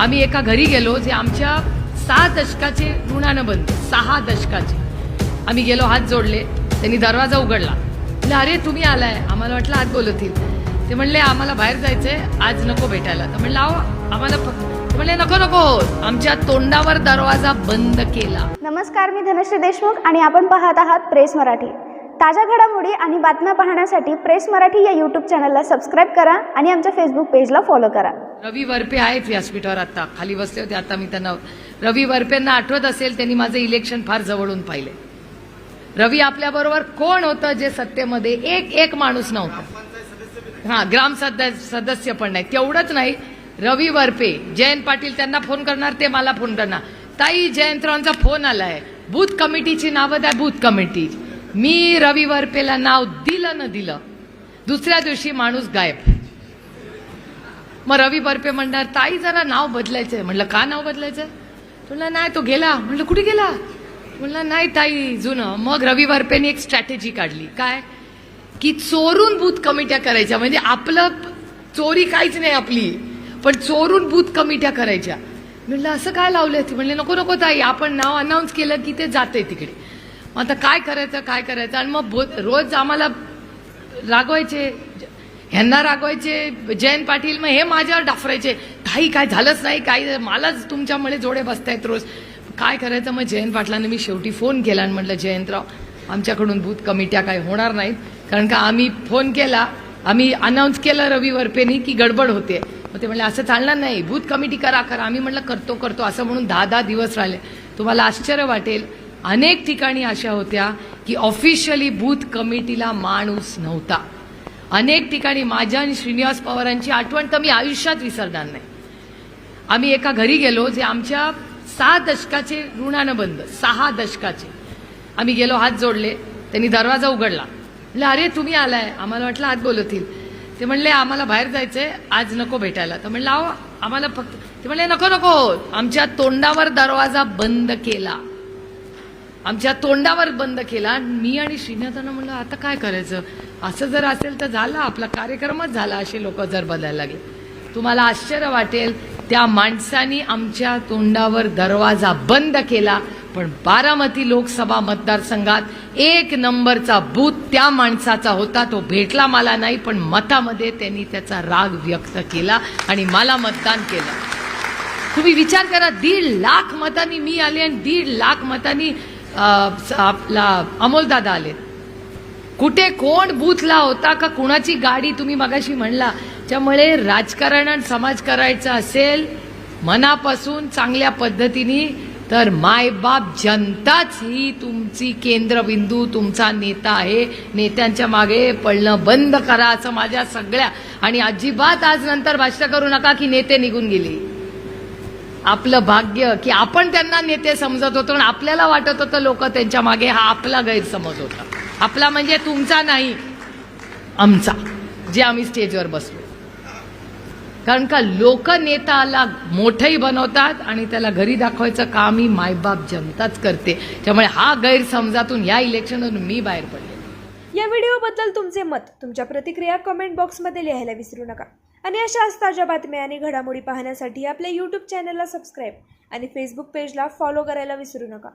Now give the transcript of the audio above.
आम्ही एका घरी गेलो जे आमच्या सहा दशकाचे ऋणानं बंद सहा दशकाचे. आम्ही गेलो हात जोडले. त्यांनी दरवाजा उघडला. म्हणलं अरे तुम्ही आलाय. आम्हाला वाटलं आत बोलवतील. ते म्हणले आम्हाला बाहेर जायचंय. आज नको भेटायला. तर म्हणलं अहो आम्हाला ते म्हणले नको नको. आमच्या तोंडावर दरवाजा बंद केला. नमस्कार मी धनश्री देशमुख आणि आपण पाहत आहात प्रेस मराठी. ताज्या घडामोडी आणि बातम्या पाहण्यासाठी प्रेस मराठी या यूट्यूब चॅनलला सबस्क्राईब करा आणि आमच्या फेसबुक पेजला फॉलो करा. रवी वरपे आहेत व्यासपीठावर आता. खाली बसले होते आता मी त्यांना रवी वरपेंना आठवत असेल त्यांनी माझं इलेक्शन फार जवळून पाहिले रवी आपल्याबरोबर कोण होतं जे सत्तेमध्ये एक एक माणूस नव्हता? हा ग्राम सद- सदस्य पण नाही तेवढंच नाही. रवी वरपे जयंत पाटील त्यांना फोन करणार ते मला फोन करणार. ताई जयंतरावांचा फोन आलाय. बूथ कमिटीची नावं द्या बूथ कमिटी मी रवी वरपेला नाव दिलं न दिलं. दुसऱ्या दिवशी माणूस गायब. मग रवी बर्पे म्हणणार ताई जरा नाव बदलायचंय. म्हणलं का नाव बदलायचंय? म्हणलं नाही तो गेला. म्हणलं कुठे गेला? म्हणलं नाही ताई जुनं. मग रवी बर्फेने एक स्ट्रॅटेजी काढली. काय? की चोरून बूथ कमिट्या करायच्या. म्हणजे आपलं चोरी काहीच नाही आपली पण चोरून बूथ कमिट्या करायच्या. म्हणलं असं काय लावलं ती? म्हणले नको नको ताई आपण नाव अनाऊन्स केलं की ते जाते तिकडे. मग आता काय करायचं काय करायचं? आणि मग रोज आम्हाला रागवायचे. ह्यांना रागवायचे जयंत पाटील मग हे माझ्यावर डाफरायचे. काही काय झालंच नाही काही मलाच तुमच्यामुळे जोडे बसतायत रोज. काय करायचं? मग जयंत पाटलांना मी शेवटी फोन केला आणि म्हटलं जयंतराव आमच्याकडून बूथ कमिट्या काही होणार नाहीत. कारण का आम्ही फोन केला आम्ही अनाऊन्स केलं रवी वरपेनी की गडबड होते. मग ते म्हणले असं चालणार नाही बूथ कमिटी करा करा. आम्ही म्हटलं करतो करतो. असं म्हणून दहा दहा दिवस राहिले. तुम्हाला आश्चर्य वाटेल अनेक ठिकाणी अशा होत्या की ऑफिशियली बूथ कमिटीला माणूस नव्हता. अनेक ठिकाणी माझ्या आणि श्रीनिवास पवारांची आठवण तर मी आयुष्यात विसरणार नाही. आम्ही एका घरी गेलो जे आमच्या सहा दशकाचे ऋणानं बंद सहा दशकाचे. आम्ही गेलो हात जोडले त्यांनी दरवाजा उघडला. म्हणलं अरे तुम्ही आलाय. आम्हाला वाटलं आत बोलवतील. ते म्हणले आम्हाला बाहेर जायचंय आज नको भेटायला. तर म्हणलं अहो आम्हाला फक्त ते म्हणले नको नको आमच्या तोंडावर दरवाजा बंद केला. आमच्या तोंडावर बंद केला. मी आणि श्रीनाथानं म्हणलं आता काय करायचं? असं जर असेल तर झालं आपला कार्यक्रमच झाला असे लोक जर बदलायला लागले. तुम्हाला आश्चर्य वाटेल त्या माणसानी आमच्या तोंडावर दरवाजा बंद केला पण बारामती लोकसभा मतदारसंघात एक नंबरचा बूथ त्या माणसाचा होता तो भेटला मला नाही पण मतामध्ये त्यांनी त्याचा राग व्यक्त केला आणि मला मतदान केलं. तुम्ही विचार करा दीड लाख मतांनी मी आले आणि दीड लाख मतांनी आपला अमोलदादा आलेत कुठे कोण बूथला होता का कुणाची गाडी तुम्ही मगाशी म्हणला? त्यामुळे राजकारण आणि समाज करायचं असेल मनापासून चांगल्या पद्धतीने तर मायबाप जनताच ही तुमची केंद्रबिंदू तुमचा नेता आहे. नेत्यांच्या मागे पळणं बंद करा असं माझ्या सगळ्या आणि अजिबात आज नंतर भाष्य करू नका की नेते निघून गेले. आपलं भाग्य की आपण त्यांना नेते समजत होतो आणि आपल्याला वाटत होतं लोक त्यांच्या मागे हा आपला गैरसमज होता. आपला म्हणजे तुमचा नाही आमचा जे आम्ही स्टेजवर बसलो. कारण का लोक नेताला मोठंही बनवतात आणि त्याला घरी दाखवायचं कामही मायबाप जनताच करते. त्यामुळे हा गैरसमजातून या इलेक्शनमधून मी बाहेर पडले. या व्हिडिओबद्दल तुमचे मत तुमच्या प्रतिक्रिया कमेंट बॉक्समध्ये लिहायला विसरू नका. आणि अशाच ताज्या बातम्या आणि घडामोडी पाहण्यासाठी आपल्या यूट्यूब चॅनलला सबस्क्राईब आणि फेसबुक पेजला फॉलो करायला विसरू नका.